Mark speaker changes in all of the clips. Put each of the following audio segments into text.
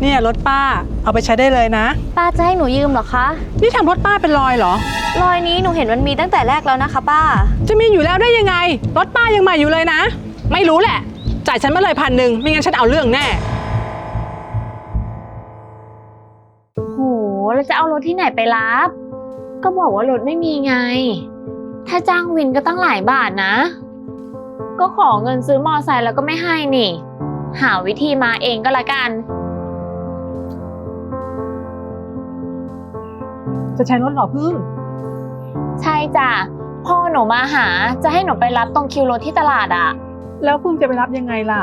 Speaker 1: เนี่ยรถป้าเอาไปใช้ได้เลยนะ
Speaker 2: ป้าจะให้หนูยืมเหรอคะ
Speaker 1: นี่ทำรถป้าเป็นรอยเหรอ
Speaker 2: รอยนี้หนูเห็นมันมีตั้งแต่แรกแล้วนะคะ ป้า
Speaker 1: จะมีอยู่แล้วได้ยังไง รถป้ายังใหม่อยู่เลยนะ ไม่รู้แหละ จ่ายฉันมาเลยพันหนึ่งไม่งั้นฉันเอาเรื่องแน่
Speaker 2: โหแล้วจะเอารถที่ไหนไปรับ ก็บอกว่ารถไม่มีไง ถ้าจ้างวินก็ตั้งหลายบาทนะ ก็ขอเงินซื้อมอไซค์แล้วก็ไม่ให้นี่ หาวิธีมาเองก็แล้วกัน
Speaker 1: จะใช้รถเหรอพึ่ง
Speaker 2: ใช่จ้ะพ่อหนูมาหาจะให้หนูไปรับตรงคิวรถที่ตลาดอะ
Speaker 1: แล้วพึ่งจะไปรับยังไงล่ะ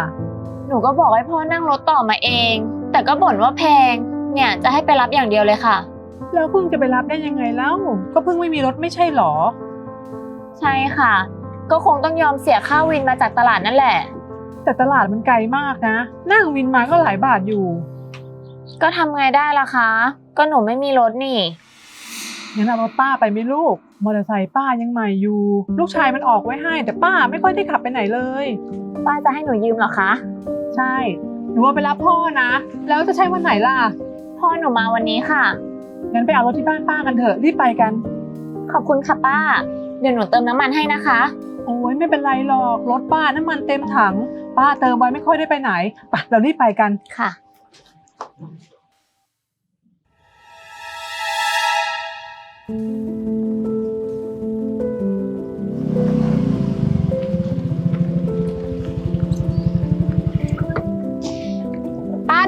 Speaker 2: หนูก็บอกให้พ่อนั่งรถต่อมาเอง แต่ก็บ่นว่าแพง เนี่ยจะให้ไปรับอย่างเดียวเลยค่ะ
Speaker 1: แล้วพึ่งจะไปรับได้ยังไงเล่าก็พึ่งไม่มีรถไม่ใช่เหรอ
Speaker 2: ใช่ค่ะ ก็คงต้องยอมเสียค่าวินมาจากตลาดนั่นแหละ
Speaker 1: แต่ตลาดมันไกลมากนะ นั่งวินมาก็หลายบาทอยู่
Speaker 2: ก็ทำไงได้ล่ะคะ ก็หนูไม่มีรถนี่
Speaker 1: งั้นเอารถป้าไปไหมลูก มอเตอร์ไซค์ป้ายังใหม่อยู่ ลูกชายมันออกไว้ให้ แต่ป้าไม่ค่อยได้ขับไปไหนเลย
Speaker 2: ป้าจะให้หนูยืมเหรอคะ
Speaker 1: ใช่หนูเอาไปรับพ่อนะ แล้วจะใช้วันไหนล่ะ
Speaker 2: พ่อหนูมาวันนี้ค่ะ
Speaker 1: งั้นไปเอารถที่บ้านป้ากันเถอะ รีบไปกัน
Speaker 2: ขอบคุณค่ะป้า เดี๋ยวหนูเติมน้ำมันให้นะคะ
Speaker 1: โอ้ยไม่เป็นไรหรอก รถป้าน้ำมันเต็มถัง ป้าเติมไว้ไม่ค่อยได้ไปไหน ไปเรารีบไปกัน
Speaker 2: ค่ะ ป้า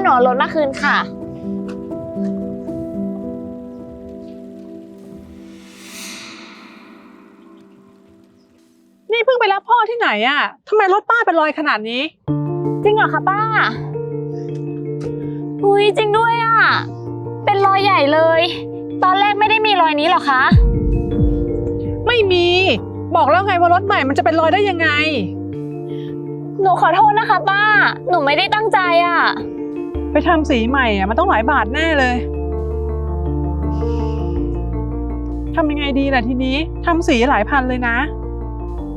Speaker 2: หนูเอารถมาคืนค่ะ
Speaker 1: นี่เพิ่งไปรับพ่อที่ไหนอะทำไมรถป้าเป็นรอยขนาดนี้
Speaker 2: จริงเหรอคะป้า อุ้ยจริงด้วยอะ เป็นรอยใหญ่เลย ตอนแรกไม่ได้มีรอยนี้หรอคะ
Speaker 1: ไม่มี บอกแล้วไงว่ารถใหม่มันจะเป็นรอยได้ยังไง
Speaker 2: หนูขอโทษนะคะ ป้า หนูไม่ได้ตั้งใจอะ
Speaker 1: ไปทำสีใหม่อะมันต้องหลายบาทแน่เลยทำยังไงดีล่ะทีนี้ทำสีหลายพันเลยนะ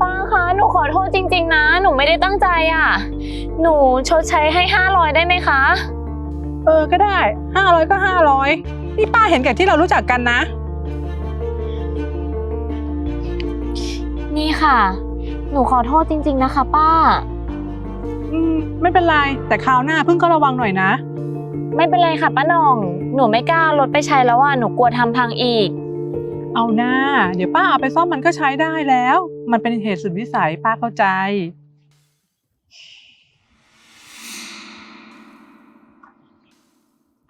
Speaker 2: ป้าคะ หนูขอโทษจริง ๆ นะ หนูไม่ได้ตั้งใจอะ หนูชดใช้ให้ห้าร้อยได้ไหมคะ
Speaker 1: เออก็ได้ห้าร้อยก็ห้าร้อย นี่ป้าเห็นแก่ที่เรารู้จักกันนะ
Speaker 2: นี่ค่ะ หนูขอโทษจริง ๆ นะคะ ป้า
Speaker 1: อืม ไม่เป็นไร แต่คราวหน้าเพิ่งก็ระวังหน่อยนะ
Speaker 2: ไม่เป็นไรค่ะป้าหน่อง หนูไม่กล้ารถไปใช้แล้วอะหนูกลัวทำพังอีก
Speaker 1: เอาหน้า เดี๋ยวป้าเอาไปซ่อมมันก็ใช้ได้แล้ว มันเป็นเหตุสุดวิสัยป้าเข้าใจ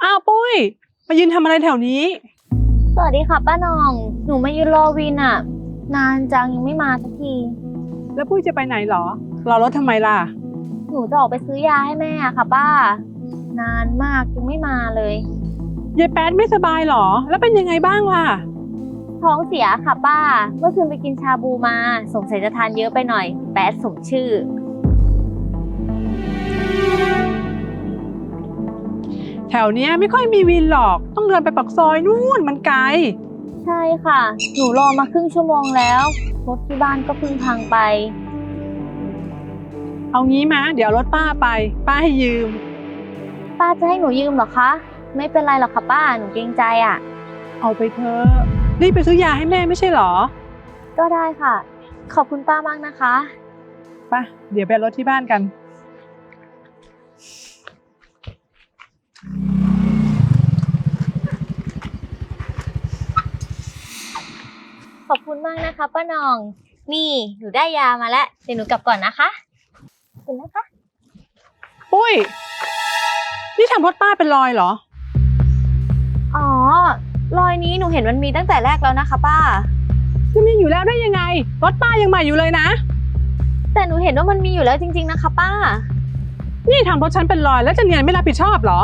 Speaker 1: อ้าวปุ้ย มายืนทำอะไรแถวนี้
Speaker 2: สวัสดีค่ะป้าหน่อง หนูมายืนรอวินอะนานจังยังไม่มาสักที
Speaker 1: แล้วปุ้ยจะไปไหนเหรอ รอรถทำไมล่ะ
Speaker 2: หนูจะออกไปซื้อยาให้แม่อะค่ะ ป้า นานมากยังไม่มาเลย
Speaker 1: ยายแป๊ดไม่สบายเหรอ แล้วเป็นยังไงบ้างล่ะ
Speaker 2: ท้องเสียค่ะป้า เมื่อคืนไปกินชาบูมา สงสัยจะทานเยอะไปหน่อย แป๊ดสมชื่อ
Speaker 1: แถวเนี้ยไม่ค่อยมีวินหรอก ต้องเดินไปปักซอยนู่นมันไกล
Speaker 2: ใช่ค่ะ หนูรอมาครึ่งชั่วโมงแล้วรถที่บ้านก็เพิ่งพังไป
Speaker 1: เอางี้มาเดี๋ยวเอารถป้าไป ป้าให้ยืม
Speaker 2: ป้าจะให้หนูยืมเหรอคะ ไม่เป็นไรหรอกค่ะป้าหนูเกรงใจอะ
Speaker 1: เอาไปเถอะรีบไปซื้อยาให้แม่ไม่ใช่เหรอ
Speaker 2: ก็ได้ค่ะ ขอบคุณป้ามากนะคะ
Speaker 1: ไปเดี๋ยวไปเอารถที่บ้านกัน
Speaker 2: ขอบคุณมากนะคะป้าหน่อง นี่หนูได้ยามาแล้วเดี๋ยวหนูกลับก่อนนะคะขอบคุณนะคะ
Speaker 1: ปุ้ย นี่ทำรถป้าเป็นรอยเหรอ
Speaker 2: อ๋อ รอยนี้หนูเห็นมันมีตั้งแต่แรกแล้วนะคะ ป้า
Speaker 1: จะมีอยู่แล้วได้ยังไง รถป้ายังใหม่อยู่เลยนะ
Speaker 2: แต่หนูเห็นว่ามันมีอยู่แล้วจริง ๆ นะคะ ป้า
Speaker 1: นี่ทำรถฉันเป็นรอยแล้วจะเนียนไม่รับผิดชอบเหรอ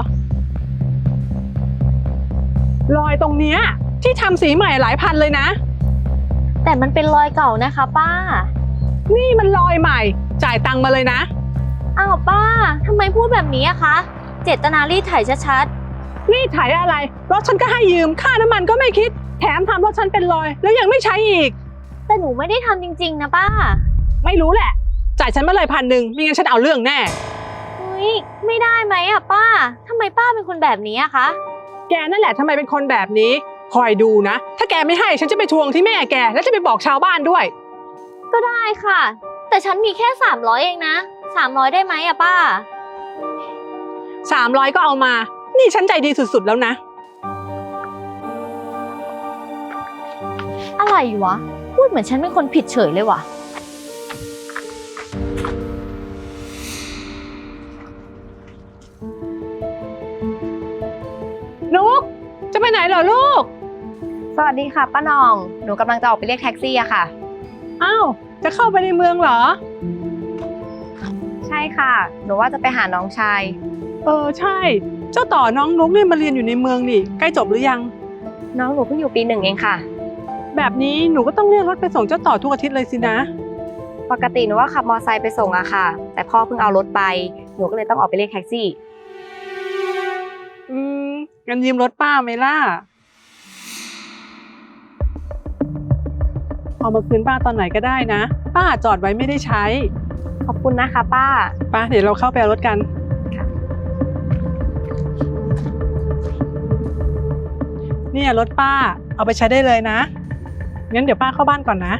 Speaker 1: รอยตรงเนี้ยที่ทำสีใหม่หลายพันเลยนะ
Speaker 2: แต่มันเป็นรอยเก่านะคะ ป้า
Speaker 1: นี่มันรอยใหม่ จ่ายตังค์มาเลยนะ
Speaker 2: อ้าวป้าทำไมพูดแบบนี้อะคะ เจตนารีดไถชัด
Speaker 1: นี่ถ่ายอะไร รถฉันก็ให้ยืม ค่าน้ำมันก็ไม่คิด แถมทำรถฉันเป็นรอย แล้วยังไม่ใช้อีก
Speaker 2: ๆ แต่หนูไม่ได้ทำจริง ๆ นะป้า
Speaker 1: ไม่รู้แหละ จ่ายฉันมาเลยพันหนึ่งไม่งั้นฉันเอาเรื่องแน่
Speaker 2: เฮ้ฮ้ยไม่ได้ไหมอะป้าทำไมป้าเป็นคนแบบนี้อะคะ
Speaker 1: แกนั่นแหละทำไมเป็นคนแบบนี้ คอยดูนะ ถ้าแกไม่ให้ฉันจะไปทวงที่แม่แก แล้วจะไปบอกชาวบ้านด้วย
Speaker 2: ก็ได้ค่ะ แต่ฉันมีแค่ 300 เองนะ 300 ได้ไหมอะป้า
Speaker 1: 300 ก็เอามา นี่ฉันใจดีสุดๆแล้วนะ
Speaker 2: อะไรวะ พูดเหมือนฉันเป็นคนผิดเฉยเลยวะ
Speaker 3: สวัสดีค่ะป้าหนอง หนูกำลังจะออกไปเรียกแท็กซี่อะค่ะ
Speaker 1: อ้าว จะเข้าไปในเมืองเหรอ
Speaker 3: ใช่ค่ะ หนูว่าจะไปหาน้องชาย
Speaker 1: เออใช่ เจ้าต่อน้องนุกเนี่ยมาเรียนอยู่ในเมืองนี่ ใกล้จบหรือยัง
Speaker 3: น้องหนูเพิ่งอยู่ปีหนึ่งเองค่ะ
Speaker 1: แบบนี้หนูก็ต้องเรียกรถไปส่งเจ้าต่อทุกอาทิตย์เลยสินะ
Speaker 3: ปกติหนูว่าขับมอไซค์ไปส่งอะค่ะ แต่พ่อเพิ่งเอารถไป หนูก็เลยต้องออกไปเรียกแท็กซี่
Speaker 1: อืมงั้นยืมรถป้าไหมล่ะ เอามาคืนป้าตอนไหนก็ได้นะ ป้าจอดไว้ไม่ได้ใช้
Speaker 3: ขอบคุณนะคะ ป้า
Speaker 1: ป้าเดี๋ยวเราเข้าไปเอารถกัน
Speaker 3: ค่ะ
Speaker 1: เนี่ยรถป้าเอาไปใช้ได้เลยนะ งั้นเดี๋ยวป้าเข้าบ้านก่อนนะ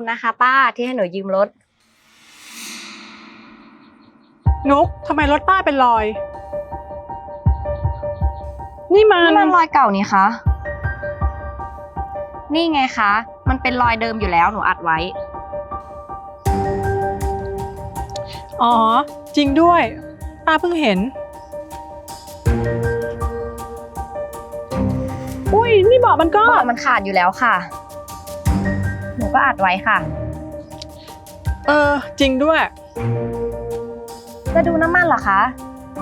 Speaker 3: คุณนะคะป้าที่ให้หนูยืมรถ
Speaker 1: นุกทำไมรถป้าเป็นรอย นี่มัน
Speaker 3: นี่มันรอยเก่านี่คะ นี่ไงคะ มันเป็นรอยเดิมอยู่แล้วหนูอัดไว้
Speaker 1: อ๋อ จริงด้วย ป้าเพิ่งเห็น อุ้ยนี่เบอกมันก็
Speaker 3: เบาะมันขาดอยู่แล้วค่ะห นูก็อัดไว้ค่ะ
Speaker 1: เออ จริงด้วย
Speaker 3: จะดูน้ำมันเหรอคะ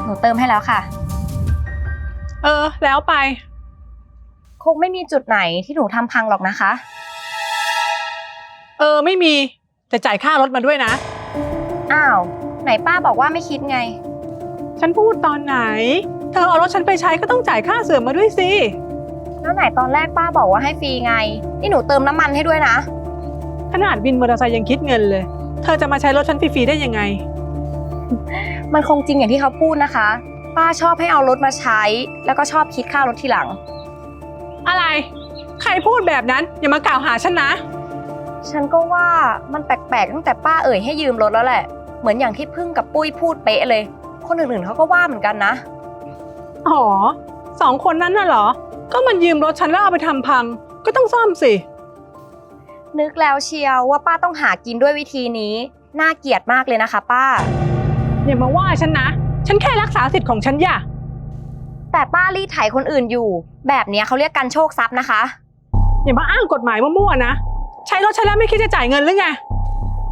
Speaker 3: หนูเติมให้แล้วค่ะ
Speaker 1: เออ แล้วไป
Speaker 3: คงไม่มีจุดไหนที่หนูทำพังหรอกนะคะ
Speaker 1: เออ ไม่มี แต่จ่ายค่ารถมาด้วยนะ
Speaker 3: อ้าว ไหนป้าบอกว่าไม่คิดไง
Speaker 1: ฉันพูดตอนไหน เธอเอารถฉันไปใช้ก็ต้องจ่ายค่าเสื่อมมาด้วยสิ
Speaker 3: แล้วไหนตอนแรกป้าบอกว่าให้ฟรีไง นี่หนูเติมน้ำมันให้ด้วยนะ
Speaker 1: ขนาดวินมอเตอร์ไซค์ยังคิดเงินเลย เธอจะมาใช้รถฉันฟรีๆได้ยังไง
Speaker 3: มันคงจริงอย่างที่เขาพูดนะคะ ป้าชอบให้เอารถมาใช้ แล้วก็ชอบคิดค่ารถทีหลัง
Speaker 1: อะไร ใครพูดแบบนั้น อย่ามากล่าวหาฉันนะ
Speaker 3: ฉันก็ว่ามันแปลกๆตั้งแต่ป้าเอ่ยให้ยืมรถแล้วแหละ เหมือนอย่างที่พึ่งกับปุ้ยพูดเป๊ะเลย คนอื่นๆเขาก็ว่าเหมือนกันนะ
Speaker 1: อ๋อสองคนนั้นน่ะเหรอ ก็มันยืมรถฉันแล้วเอาไปทำพัง ก็ต้องซ่อมสิ
Speaker 3: นึกแล้วเชียวว่าป้าต้องหากินด้วยวิธีนี้ น่าเกลียดมากเลยนะคะ ป้า
Speaker 1: อย่ามาว่าฉันนะ ฉันแค่รักษาสิทธิ์ของฉันอย่า
Speaker 3: แต่ป้ารีดไถคนอื่นอยู่ แบบเนี้ยเขาเรียกกันโชคทรัพย์นะคะ
Speaker 1: อย่ามาอ้างกฎหมายมั่วๆนะ ใช้รถฉันแล้วไม่คิดจะจ่ายเงินหรือไง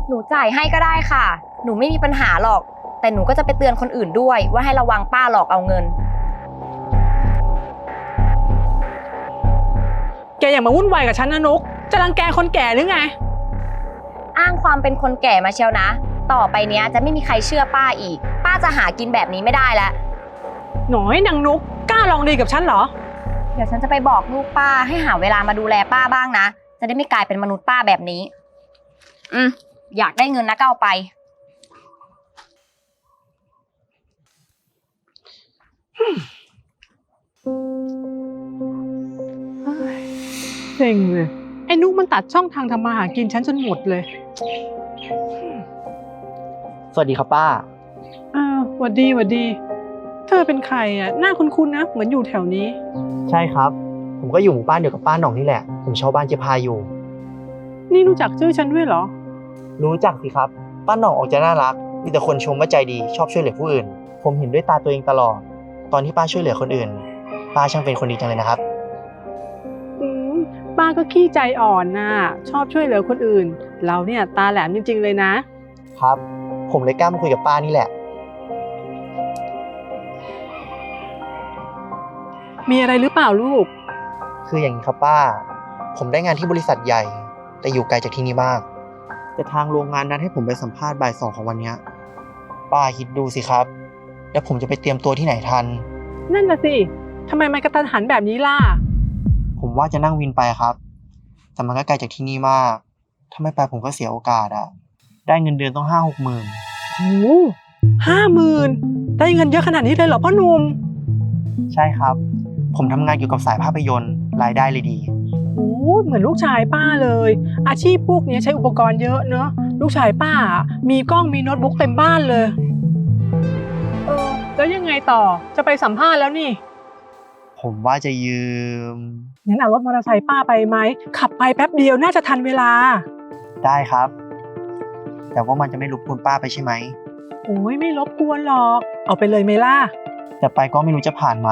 Speaker 3: หนูจ่ายให้ก็ได้ค่ะ หนูไม่มีปัญหาหรอก แต่หนูก็จะไปเตือนคนอื่นด้วย ว่าให้ระวังป้าหลอกเอาเงิน
Speaker 1: แกอย่ามาวุ่นวายกับฉันนะนุก จะรังแกคนแก่หรือไง
Speaker 3: อ้างความเป็นคนแก่มาเชียวนะ ต่อไปเนี้ยจะไม่มีใครเชื่อป้าอีก ป้าจะหากินแบบนี้ไม่ได้แล้ว
Speaker 1: หน่อยนางนุกกล้าลองดีกับฉันเหรอ
Speaker 3: เดี๋ยวฉันจะไปบอกลูกป้าให้หาเวลามาดูแลป้าบ้างนะ จะได้ไม่กลายเป็นมนุษย์ป้าแบบนี้ อืมอยากได้เงินนะก็เอาไป
Speaker 1: เซ็งเลย ไอ้นุกมันตัดช่องทางทำมาหากินฉันจนหมดเลย
Speaker 4: สวัสดีครับป้า
Speaker 1: อ้าวหวัดดีหวัดดี เธอเป็นใครอะ หน้าคุ้นๆนะ เหมือนอยู่แถวนี้
Speaker 4: ใช่ครับ ผมก็อยู่หมู่บ้านเดียวกับป้าหน่องนี่แหละ ผมเช่าบ้านเจ๊พาอยู่
Speaker 1: นี่รู้จักชื่อฉันด้วยเหรอ
Speaker 4: รู้จักสิครับ ป้าหน่องออกจะน่ารัก มีแต่คนชมว่าใจดีชอบช่วยเหลือผู้อื่น ผมเห็นด้วยตาตัวเองตลอด ตอนที่ป้าช่วยเหลือคนอื่น ป้าช่างเป็นคนดีจังเลยนะครับ
Speaker 1: อืม ป้าก็ขี้ใจอ่อนน่ะชอบช่วยเหลือคนอื่น เราเนี่ยตาแหลมจริง ๆ เลยนะ
Speaker 4: ครับ ผมเลยกล้ามาคุยกับป้านี่แหละ
Speaker 1: มีอะไรหรือเปล่าลูก
Speaker 4: คือคืออย่างนี้ครับป้า ผมได้งานที่บริษัทใหญ่ แต่อยู่ไกลจากที่นี่มาก แต่ทางโรงงานนัดให้ผมไปสัมภาษณ์บ่ายสองของวันเนี้ยป้าคิดดูสิครับ แล้วผมจะไปเตรียมตัวที่ไหนทัน
Speaker 1: นั่นน่ะสิทำไมมันกระตันหันแบบนี้ล่ะ
Speaker 4: ผมว่าจะนั่งวินไปครับ แต่มันก็ไกลจากที่นี่มาก ถ้าไม่ไปผมก็เสียโอกาสอะได้เงินเดือนต้องห้าหกหมื่น
Speaker 1: โอ้ห้าหมื่นได้เงินเยอะขนาดนี้เลยเหรอพ่อหนุ่ม
Speaker 4: ใช่ครับ ผมทำงานเกี่ยวกับสายภาพยนตร์รายได้เลยดี
Speaker 1: โอ้เหมือนลูกชายป้าเลย อาชีพพวกนี้ใช้อุปกรณ์เยอะเนอะลูกชายป้า มีกล้องมีโน้ตบุ๊กเต็มบ้านเลย เออ แล้วยังไงต่อจะไปสัมภาษณ์แล้วนี่
Speaker 4: ผมว่าจะยืม
Speaker 1: งั้นเอารถมอเตอร์ไซค์ป้าไปไหม ขับไปแป๊บเดียวน่าจะทันเวลา
Speaker 4: ได้ครับ แต่ว่ามันจะไม่รบกวนป้าไปใช่ไหม
Speaker 1: โอ้ยไม่รบกวนหรอก เอาไปเลยไหมล่ะ
Speaker 4: แต่ไปก็ไม่รู้จะผ่านไหม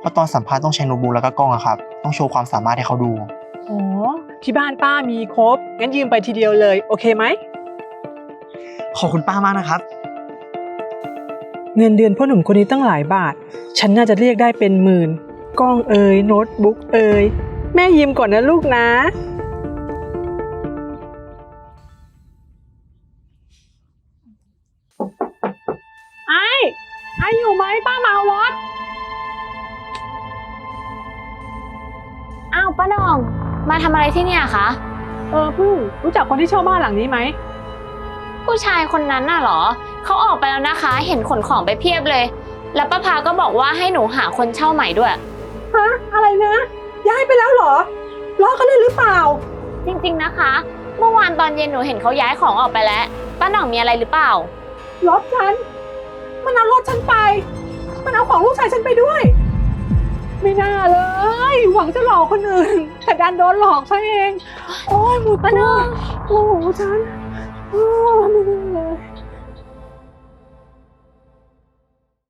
Speaker 4: เพราะตอนสัมภาษณ์ต้องใช้โน้ตบุ๊กแล้วก็กล้องอะครับ ต้องโชว์ความสามารถให้เขาดู
Speaker 1: อ๋อ ที่บ้านป้ามีครบ งั้นยืมไปทีเดียวเลย โอเคไหม
Speaker 4: ขอบคุณป้ามากนะครับ
Speaker 1: เงินเดือนพ่อหนุ่มคนนี้ตั้งหลายบาท ฉันน่าจะเรียกได้เป็นหมื่น กล้องเอ่ยโน้ตบุ๊กเอ่ยแม่ยืมก่อนนะลูกนะไอ้ไอ้อยู่ไหมป้ามาเอารถ
Speaker 2: อ้าวป้าหน่อง มาทำอะไรที่เนี่ยคะ
Speaker 1: เออพึ่งรู้จักคนที่เช่าบ้านหลังนี้ไหม
Speaker 2: ผู้ชายคนนั้นน่ะเหรอ เขาออกไปแล้วนะคะ เห็นขนของไปเพียบเลย แล้วป้าพาก็บอกว่าให้หนูหาคนเช่าใหม่ด้วย
Speaker 1: ฮะอะไรนะ ย้ายไปแล้วเหรอล้อกันเล่นหรือเปล่า
Speaker 2: จริงๆนะคะ เมื่อวานตอนเย็นหนูเห็นเขาย้ายของออกไปแล้ว ป้าหน่องมีอะไรหรือเปล่า
Speaker 1: รถฉัน มันเอารถฉันไป มันเอาของลูกชายฉันไปด้วย ไม่น่าเลย หวังจะหลอกคนอื่น แต่ดันโดนหลอกซะเอง โอ้ยหมด
Speaker 2: ป้า
Speaker 1: ตั
Speaker 2: หน่
Speaker 1: ว
Speaker 2: อง
Speaker 1: โอ้โหฉันโอ้ย